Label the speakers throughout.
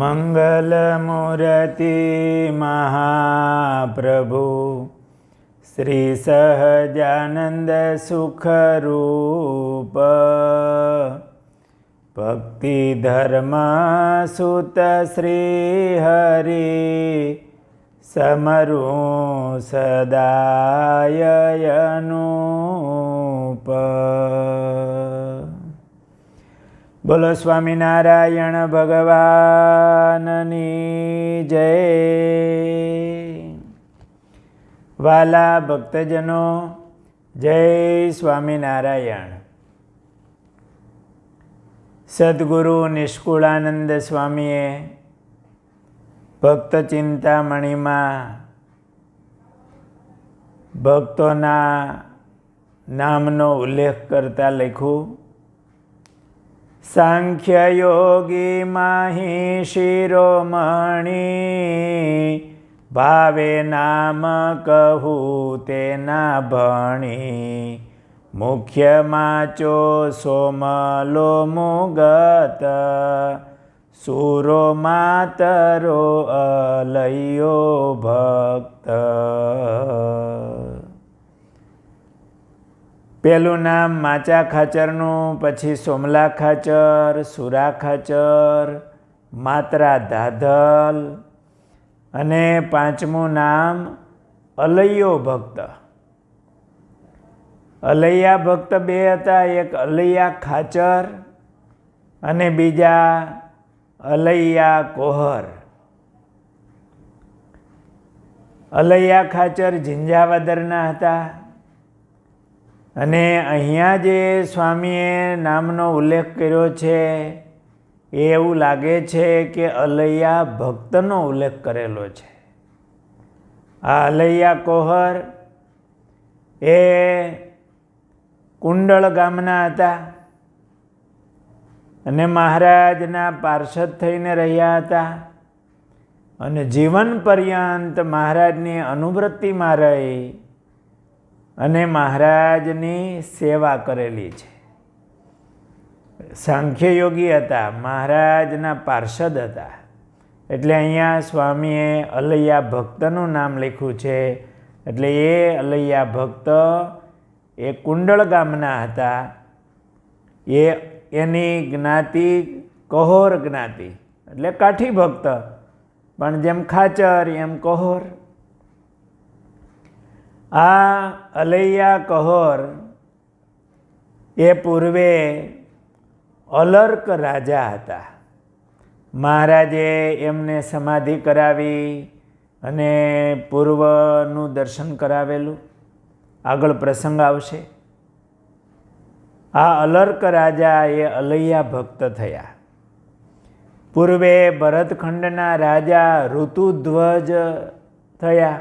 Speaker 1: मङ्गलमुरति महाप्रभु श्रीसहजानन्दसुखरूप। भक्तिधर्मसुत श्रीहरि समरु सदा यनुप બોલો સ્વામિનારાયણ ભગવાનની જય. વાલા ભક્તજનો, જય સ્વામિનારાયણ. સદગુરુ નિષ્કુળાનંદ સ્વામીએ ભક્ત ચિંતામણીમાં ભક્તોના નામનો ઉલ્લેખ કરતા લખ્યું સાંખ્ય યોગી માહી શિરોમણી ભાવે નામ કહું તેના ભણી. મુખ્ય માચો સોમલો મુગત, સુરો માતરો અલયો ભક્ત. પેલું નામ માચા ખાચરનું, પછી સોમલા ખાચર, સુરા ખાચર, માત્રા ધાધલ અને પાંચમું નામ અલૈયો ભક્ત. અલૈયા ભક્ત બે હતા, એક અલૈયા ખાચર અને બીજા અલૈયા કોહર. અલૈયા ખાચર ઝિંઝાવદરના હતા અને અહીંયા જે સ્વામીએ નામનો ઉલ્લેખ કર્યો છે, એ એવું લાગે છે કે અલૈયા ભક્તનો ઉલ્લેખ કરેલો છે. આ અલૈયા કોહર એ કુંડળ ગામના હતા અને મહારાજના પાર્ષદ થઈને રહ્યા હતા અને જીવન પર્યંત મહારાજની અનુવૃત્તિમાં રહી. અને મહારાજની સેવા કરેલી છે. સાંખ્ય યોગી હતા, મહારાજના પાર્ષદ હતા. એટલે અહીંયા સ્વામીએ અલૈયા ભક્તનું નામ લખ્યું છે. એટલે એ અલૈયા ભક્ત એ કુંડળ ગામના હતા. એ એની જ્ઞાતિ કહોર જ્ઞાતિ, એટલે કાઠી ભક્ત. પણ જેમ ખાચર, એમ કહોર. આ અલૈયા કહોર એ પૂર્વે અલર્ક રાજા હતા. મહારાજે એમને સમાધિ કરાવી અને પૂર્વનું દર્શન કરાવેલું. આગળ પ્રસંગ આવશે. આ અલર્ક રાજા એ અલૈયા ભક્ત થયા. પૂર્વે ભરતખંડના રાજા ઋતુધ્વજ થયા.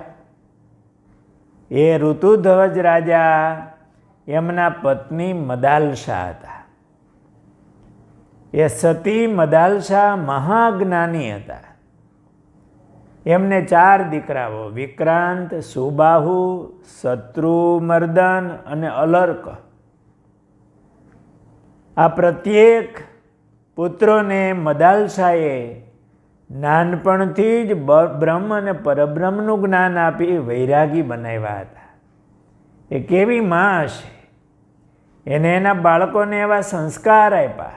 Speaker 1: એ ઋતુધ્વજ રાજા, એમના પત્ની મદાલશા હતા. એ સતી મદાલશા મહાજ્ઞાની હતા. એમને ચાર દીકરાઓ, વિક્રાંત, સુબાહુ શત્રુમર્દન અને અલર્ક. આ પ્રત્યેક પુત્રોને મદાલશાએ નાનપણથી જ બ્રહ્મ અને પરબ્રહ્મનું જ્ઞાન આપી વૈરાગી બનાવ્યા હતા. એ કેવી માં હશે? એને એના બાળકોને એવા સંસ્કાર આપ્યા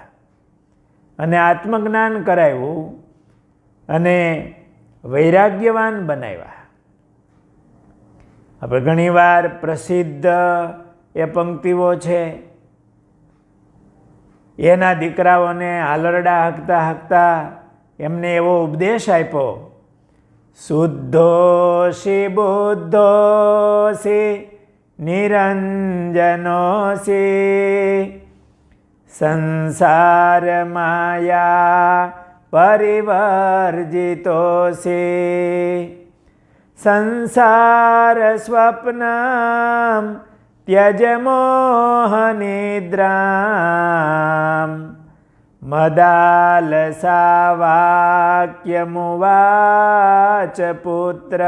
Speaker 1: અને આત્મજ્ઞાન કરાવ્યું અને વૈરાગ્યવાન બનાવ્યા. આપણે ઘણીવાર પ્રસિદ્ધ એ પંક્તિઓ છે. એના દીકરાઓને આલરડા હકતા હકતા એમને એવો ઉપદેશ આપ્યો શુદ્ધોશી નિરંજનો નિરંજનોશી સંસાર માયા પરિવર્જિતોશી સંસાર સ્વપ્ન ત્યજ મોહનિદ્રામ મદાલસાવાક્યમુવાચ પુત્ર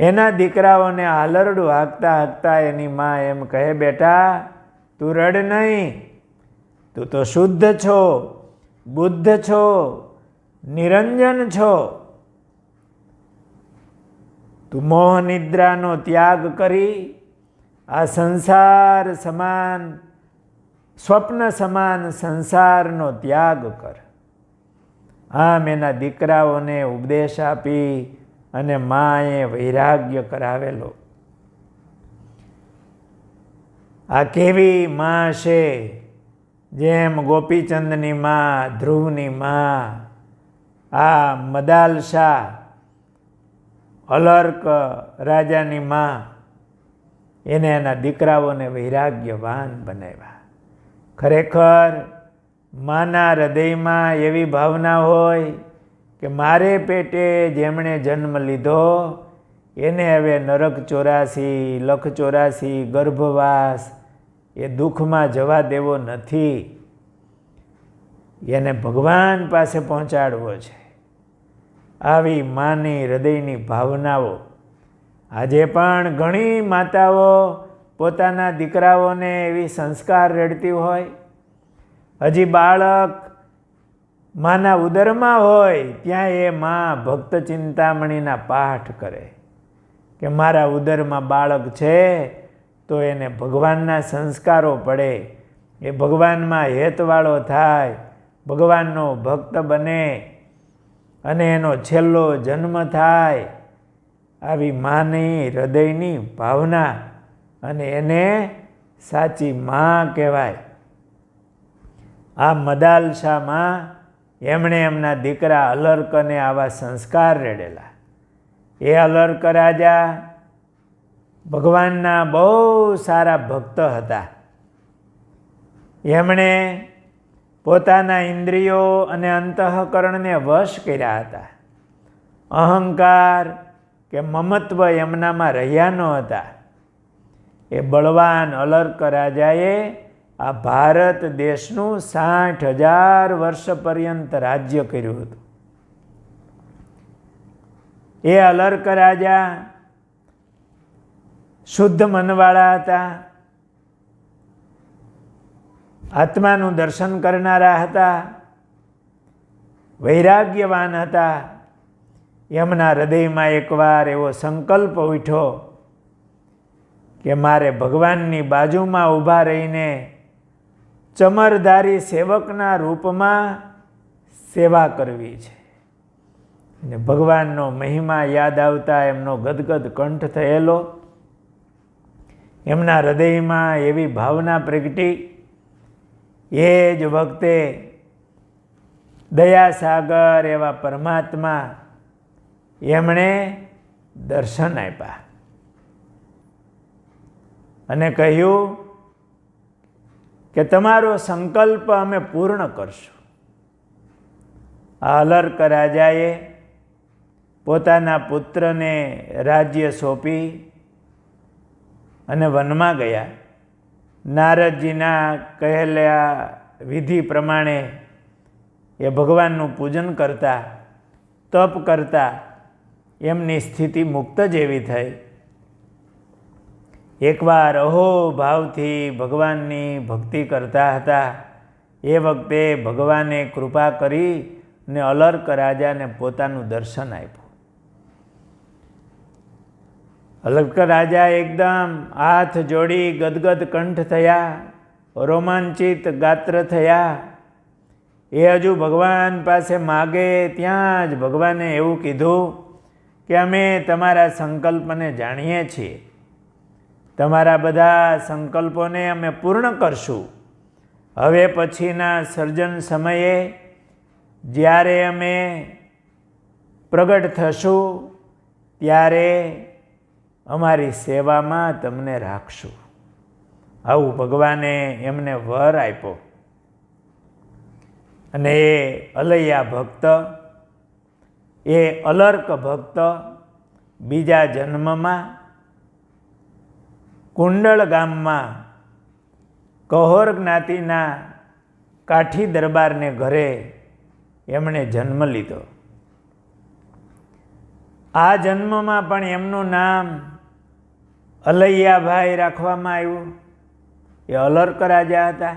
Speaker 1: એના દીકરાઓને આલરડું હાંકતા હાંકતા એની માં એમ કહે, બેટા, તું રડ નહીં. તું તો શુદ્ધ છો, બુદ્ધ છો, નિરંજન છો. તું મોહ નિદ્રાનો ત્યાગ કરી આ સંસાર સમાન, સ્વપ્ન સમાન સંસારનો ત્યાગ કર. આમ એના દીકરાઓને ઉપદેશ આપી અને માએ વૈરાગ્ય કરાવેલો. આ કેવી મા છે? જેમ ગોપીચંદની મા, ધ્રુવની મા, આ મદાલશા, અલર્ક રાજાની માં એને એના દીકરાઓને વૈરાગ્યવાન બનાવ્યા. ખરેખર માના હૃદયમાં એવી ભાવના હોય કે મારે પેટે જેમણે જન્મ લીધો, એને હવે નરક ચોરાસી, લખ ચોરાસી, ગર્ભવાસ એ દુઃખમાં જવા દેવો નથી. એને ભગવાન પાસે પહોંચાડવો છે. આવી માની હૃદયની ભાવનાઓ આજે પણ ઘણી માતાઓ પોતાના દીકરાઓને એવી સંસ્કાર રેડતી હોય. હજી બાળક માના ઉદરમાં હોય, ત્યાં એ મા ભક્ત ચિંતામણીના પાઠ કરે. કે મારા ઉદરમાં બાળક છે, તો એને ભગવાનના સંસ્કારો પડે. એ ભગવાનમાં હેતવાળો થાય, ભગવાનનો ભક્ત બને અને એનો છેલ્લો જન્મ થાય. આવી માની હૃદયની ભાવના અને એને સાચી માં કહેવાય. આ મદાલશામાં એમણે એમના દીકરા અલર્કને આવા સંસ્કાર રેડેલા. એ અલર્ક રાજા ભગવાનના બહુ સારા ભક્ત હતા. એમણે પોતાના ઇન્દ્રિયો અને અંતઃકરણને વશ કર્યા હતા. અહંકાર કે મમત્વ એમનામાં રહ્યા ન હતા. એ બળવાન અલર્ક રાજાએ આ ભારત દેશનું સાઠ હજાર વર્ષ પર્યંત રાજ્ય કર્યું હતું. એ અલર્ક રાજા શુદ્ધ મનવાળા હતા. આત્માનું દર્શન કરનારા હતા. વૈરાગ્યવાન હતા. એમના હૃદયમાં એકવાર એવો સંકલ્પ ઉઠ્યો કે મારે ભગવાનની બાજુમાં ઊભા રહીને ચમરધારી સેવકના રૂપમાં સેવા કરવી છે. અને ભગવાનનો મહિમા યાદ આવતા એમનો ગદગદ કંઠ થયેલો. એમના હૃદયમાં એવી ભાવના પ્રગટી. એ જ વખતે દયાસાગર એવા પરમાત્મા એમણે દર્શન આપ્યા. અને કહ્યું કે તમારો સંકલ્પ અમે પૂર્ણ કરશું. અલર્ક રાજાએ પોતાના પુત્રને રાજ્ય સોંપી અને વનમાં ગયા. નારદજીના કહેલા વિધિ પ્રમાણે એ ભગવાનનું પૂજન કરતા, તપ કરતા એમની સ્થિતિ મુક્ત જેવી થઈ. એકવાર અહો ભાવથી ભગવાનની ભક્તિ કરતા હતા. એ વખતે ભગવાને કૃપા કરી ને અલર્ક રાજાને પોતાનું દર્શન આપ્યું. અલર્ક રાજા એકદમ હાથ જોડી ગદગદ કંઠ થયા, રોમાંચિત ગાત્ર થયા. એ હજુ ભગવાન પાસે માગે, ત્યાં જ ભગવાને એવું કીધું કે અમે તમારા સંકલ્પને જાણીએ છીએ. તમારા બધા સંકલ્પોને અમે પૂર્ણ કરશું. હવે પછીના સર્જન સમયે જ્યારે અમે પ્રગટ થશું, ત્યારે અમારી સેવામાં તમને રાખશું. આવું ભગવાને એમને વર આપ્યો. અને એ અલૈયા ભક્ત એ અલર્ક ભક્ત બીજા જન્મમાં કુંડળ ગામમાં કહોર જ્ઞાતિના કાઠી દરબારને ઘરે એમણે જન્મ લીધો. આ જન્મમાં પણ એમનું નામ અલૈયાભાઈ રાખવામાં આવ્યું. એ અલર્ક રાજા હતા.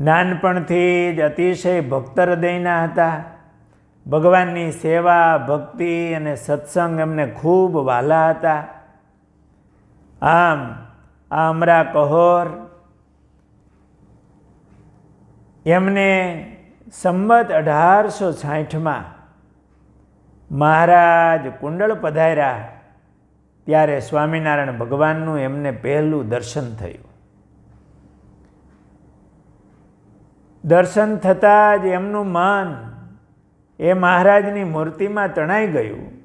Speaker 1: નાનપણથી જ અતિશય ભક્ત હૃદયના હતા. ભગવાનની સેવા, ભક્તિ અને સત્સંગ એમને ખૂબ વાલા હતા. આમ, આ અમરા કહોર એમને સંમત અઢારસો સાઠમાં મહારાજ કુંડળ પધાર્યા. ત્યારે સ્વામિનારાયણ ભગવાનનું એમને પહેલું દર્શન થયું. દર્શન થતાં જ એમનું મન એ મહારાજની મૂર્તિમાં તણાઈ ગયું.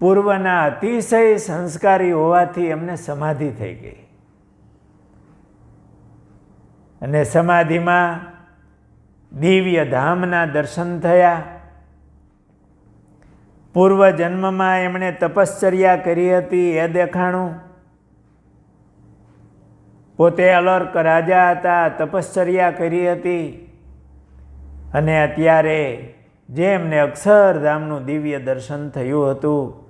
Speaker 1: પૂર્વના અતિશય સંસ્કારી હોવાથી એમને સમાધિ થઈ ગઈ. અને સમાધિમાં દિવ્ય ધામના દર્શન થયા. પૂર્વ જન્મમાં એમણે તપશ્ચર્યા કરી હતી એ દેખાણું. પોતે અલર્ક રાજા હતા, તપશ્ચર્યા કરી હતી. અને અત્યારે જે એમને અક્ષરધામનું દિવ્ય દર્શન થયું હતું,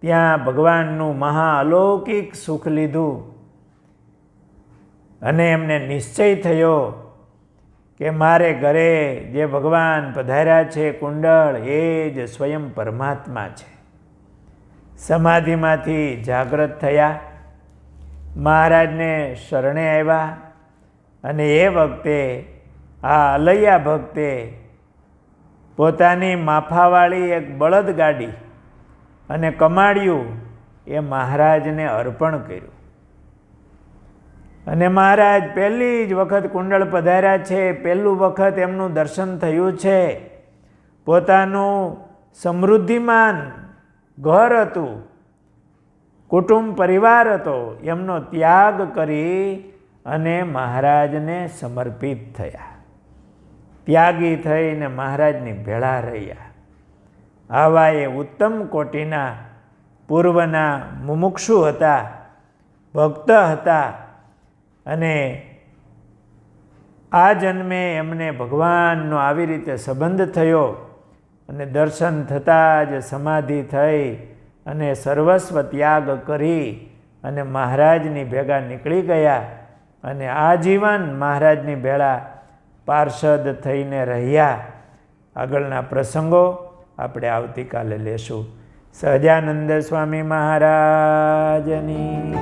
Speaker 1: ત્યાં ભગવાનનું મહા અલૌકિક સુખ લીધું. અને એમને નિશ્ચય થયો કે મારે ઘરે જે ભગવાન પધાર્યા છે કુંડળ, એ જ સ્વયં પરમાત્મા છે. સમાધિમાંથી જાગૃત થયા. મહારાજને શરણે આવ્યા અને એ વખતે, આ અલૈયા ભક્તે પોતાની માફાવાળી એક બળદગાડી અને કમાડિયું, એ મહારાજને અર્પણ કર્યું. અને મહારાજ, પહેલી જ વખત કુંડળ પધાર્યા છે, પહેલું વખત એમનું દર્શન થયું છે. પોતાનું સમૃદ્ધિમાન ઘર હતું, કુટુંબ પરિવાર હતો, એમનો ત્યાગ કરી અને મહારાજને સમર્પિત થયા. ત્યાગી થઈને મહારાજની ભેળા રહ્યા. આવા એ ઉત્તમ કોટીના પૂર્વના મુમુક્ષુ હતા, ભક્ત હતા અને આ જન્મે એમને ભગવાનનો આવી રીતે સંબંધ થયો અને દર્શન થતાં જ સમાધિ થઈ અને સર્વસ્વ ત્યાગ કરી અને મહારાજની ભેગા નીકળી ગયા અને આજીવન મહારાજની ભેળા પાર્ષદ થઈને રહ્યા આગળના પ્રસંગો આપણે આવતીકાલે લેશું. સહજાનંદ સ્વામી મહારાજની